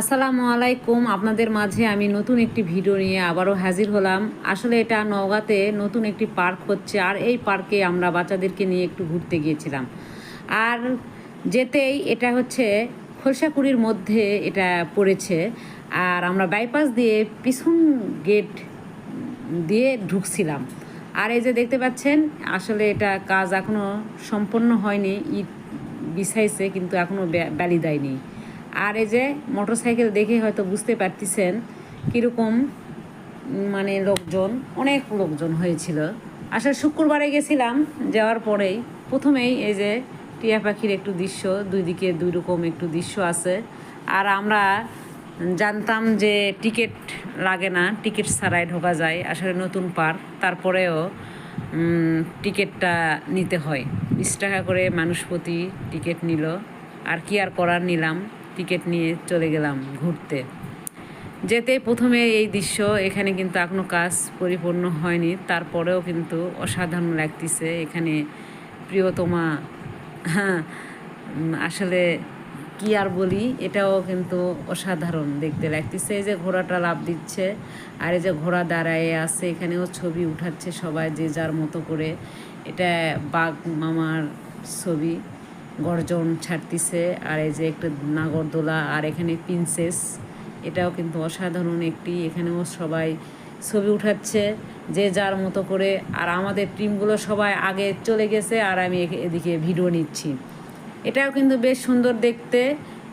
আসসালামু আলাইকুম। আপনাদের মাঝে আমি নতুন একটি ভিডিও নিয়ে আবারও হাজির হলাম। আসলে এটা নওগাঁতে নতুন একটি পার্ক হচ্ছে আর এই পার্কে আমরা বাচ্চাদেরকে নিয়ে একটু ঘুরতে গিয়েছিলাম। আর যেতেই এটা হচ্ছে খোলসাকুড়ির মধ্যে এটা পড়েছে। আর আমরা বাইপাস দিয়ে পিছন গেট দিয়ে ঢুকছিলাম। আর এই যে দেখতে পাচ্ছেন, আসলে এটা কাজ এখনও সম্পন্ন হয়নি। ইট বিছাইছে, কিন্তু এখনও ব্যালি দেয়নি। আর এই যে মোটরসাইকেল দেখে হয়তো বুঝতে পারতেছেন কীরকম মানে লোকজন, অনেক লোকজন হয়েছিল। আসলে শুক্রবারে গেছিলাম, যাওয়ার পরেই। প্রথমেই এই যে টিয়া পাখির একটু দৃশ্য দুই দিকে দুই রকম একটু দৃশ্য আছে। আর আমরা জানতাম যে টিকিট লাগে না, টিকিট ছাড়াই ঢোকা যায়, আসলে নতুন পার্ক। তারপরেও টিকিটটা নিতে হয়। বিশ টাকা করে মানুষ প্রতি টিকিট নিল। আর কি আর করার নিলাম? টিকিট নিয়ে চলে গেলাম ঘুরতে। যেতে প্রথমে এই দৃশ্য, এখানে কিন্তু এখনও কাজ পরিপূর্ণ হয়নি। তারপরেও কিন্তু অসাধারণ লাগতেছে। এখানে প্রিয়তমা হ্যাঁ আসলে কি আর বলি, এটাও কিন্তু অসাধারণ দেখতে লাগতেছে। এই যে ঘোড়াটা লাভ দিচ্ছে, আর এই যে ঘোড়া দাঁড়ায় আছে, এখানেও ছবি উঠাচ্ছে সবাই যে যার মতো করে। এটা বাঘ মামার ছবি। গর্জন ছাড়তিছে, আর এই যে একটা নাগরদোলা, আর এখানে প্রিন্সেস এটাও কিন্তু অসাধারণ একটি, এখানেও সবাই ছবি উঠাচ্ছে, যে যার মতো করে, আর আমাদের টিমগুলো সবাই আগে চলে গেছে, আর আমি এদিকে ভিডিও নিচ্ছি। এটাও কিন্তু বেশ সুন্দর দেখতে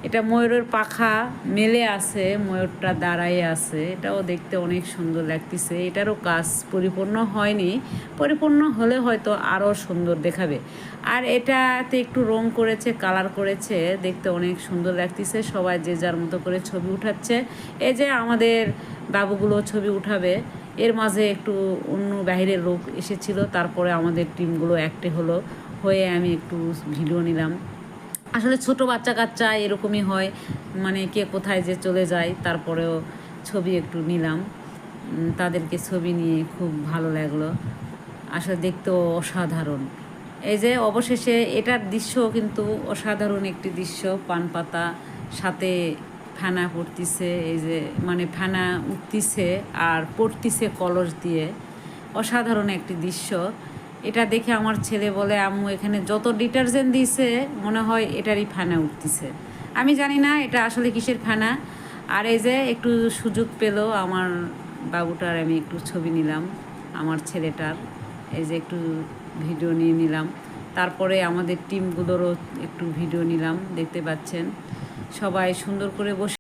এটা ময়ূরের পাখা মেলে আছে, ময়ূরটা দাঁড়ায় আছে। এটাও দেখতে অনেক সুন্দর লাগতেছে। এটারও কাজ পরিপূর্ণ হয়নি। পরিপূর্ণ হলে হয়তো আরও সুন্দর দেখাবে। আর এটাতে একটু রং করেছে, কালার করেছে, দেখতে অনেক সুন্দর লাগতেছে। সবাই যে যার মতো করে ছবি উঠাচ্ছে। এই যে আমাদের বাবুগুলো ছবি উঠাবে, এর মাঝে একটু অন্য বাইরের লোক এসেছিল। তারপরে আমাদের টিমগুলো একটে হলো। হয়ে আমি একটু ভিডিও নিলাম। আসলে ছোট বাচ্চা কাচ্চা এরকমই হয়। মানে কে কোথায় যে চলে যায়, তারপরেও ছবি একটু নিলাম। তাদেরকে ছবি নিয়ে খুব ভালো লাগল। আসলে দেখতেও অসাধারণ। এই যে অবশেষে এটার দৃশ্য কিন্তু অসাধারণ একটি দৃশ্য। পান পাতা সাথে ফেনা পড়তিছে, এই যে মানে ফেনা উঠতিছে আর পড়তিছে কলস দিয়ে। অসাধারণ একটি দৃশ্য। এটা দেখে আমার ছেলে বলে, আম্মু, এখানে যত ডিটারজেন্ট দিয়েছে মনে হয় এটারই ফেনা উঠতেছে। আমি জানি না এটা আসলে কিসের ফেনা। আর এই যে একটু সুযোগ পেল আমার বাবুটার, আমি একটু ছবি নিলাম, আমার ছেলেটার। এই যে একটু ভিডিও নিয়ে নিলাম। তারপরে আমাদের টিমগুলোরও একটু ভিডিও নিলাম, দেখতে পাচ্ছেন। সবাই সুন্দর করে বসে